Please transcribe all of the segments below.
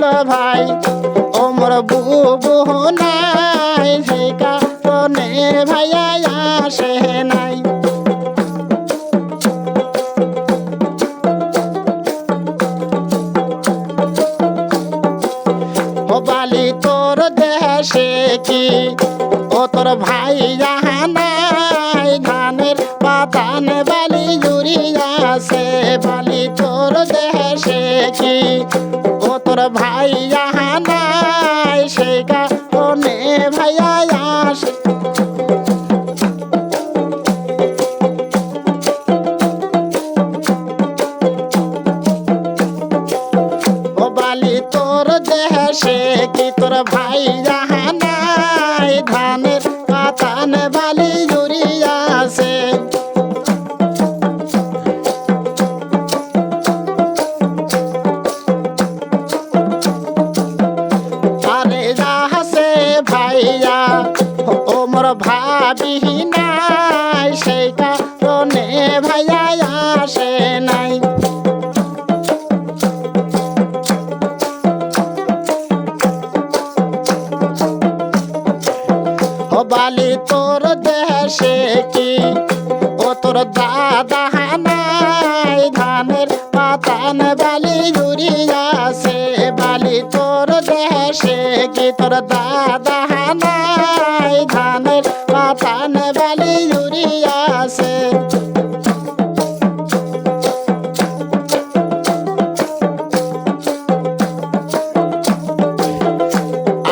দুলো ভাই? ওমর বুবু নাই সেই কারণে ভাইয়া আসে নাই। বালি, তোর দেশে কি? ও তোর ভাই জাহানাই ধানের পাতান বালি জুড়িয়াছে বালি, তোর দেশে কি? তোর ভাই নাই সে কারণে ভাইয়া আসে। ও বালি তোর দেশে কি তোর ভাই মোর ভাবি নাই সেই কারণে ভাইয়া আসে নাই। বালি, তোর দেশে কি? ও তোর দাদা নাই, ধানের পাতান বালি জুড়িয়াছে বালি, তোর দেশে কি? তোর দাদা নাই। পাতান বালি জুড়িয়াছে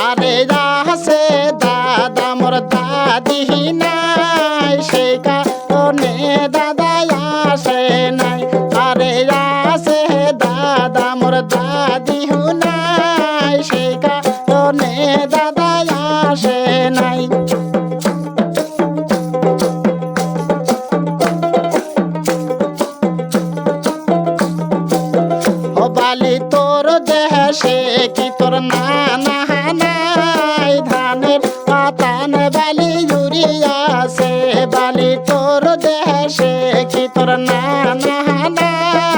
আরে যাহাসে দাদা মোর দাদি নাই সেই দাদা নাই। দাদা নাই দেশে কি তোর নানা নাই ধানের পাতান বালি জুড়িয়াছে বালি তোর দেশে কি তোর নানা নাই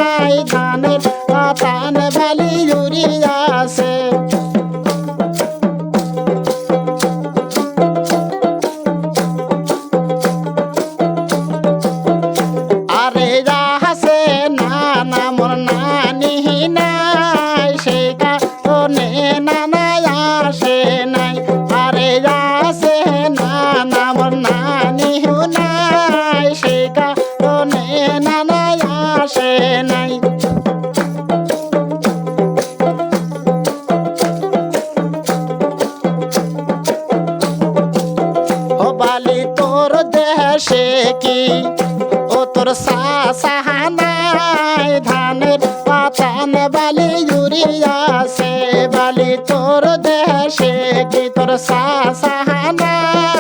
ও তোর সাহানাই ধানের পাতান বালি জুড়িয়াছে বালি তোর দেশে কি তোর সাহানাই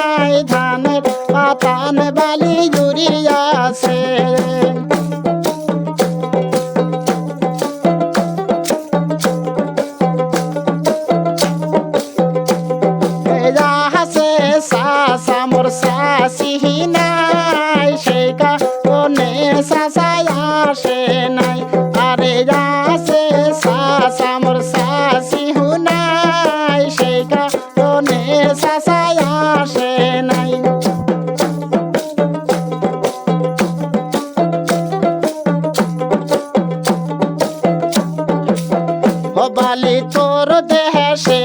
বালি তোর দেহে কি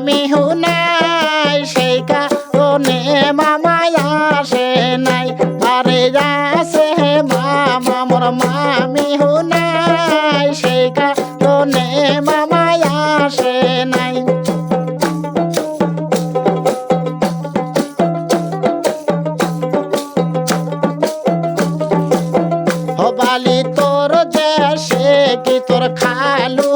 মামি হুনাই সেই কারণে মামা আসে নাই। আরে যাহাসে মামা, মোর মামি হুনাই সেই কারণে মামা আসে নাই। হবালি তোর দেশে কি তোর খালু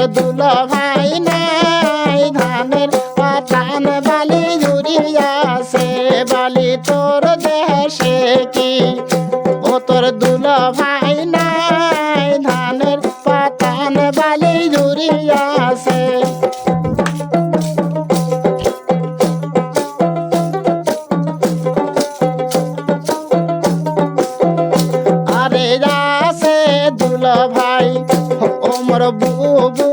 ভাই নাই, ধানের পাতান বালি জুড়িয়াছে বালি তোর দেশে কি? ও তোর দুল ভাই নাই, ধানের পাতান বালি জুড়িয়াছে আরে যাসে দুল ভাই ওমর বুবু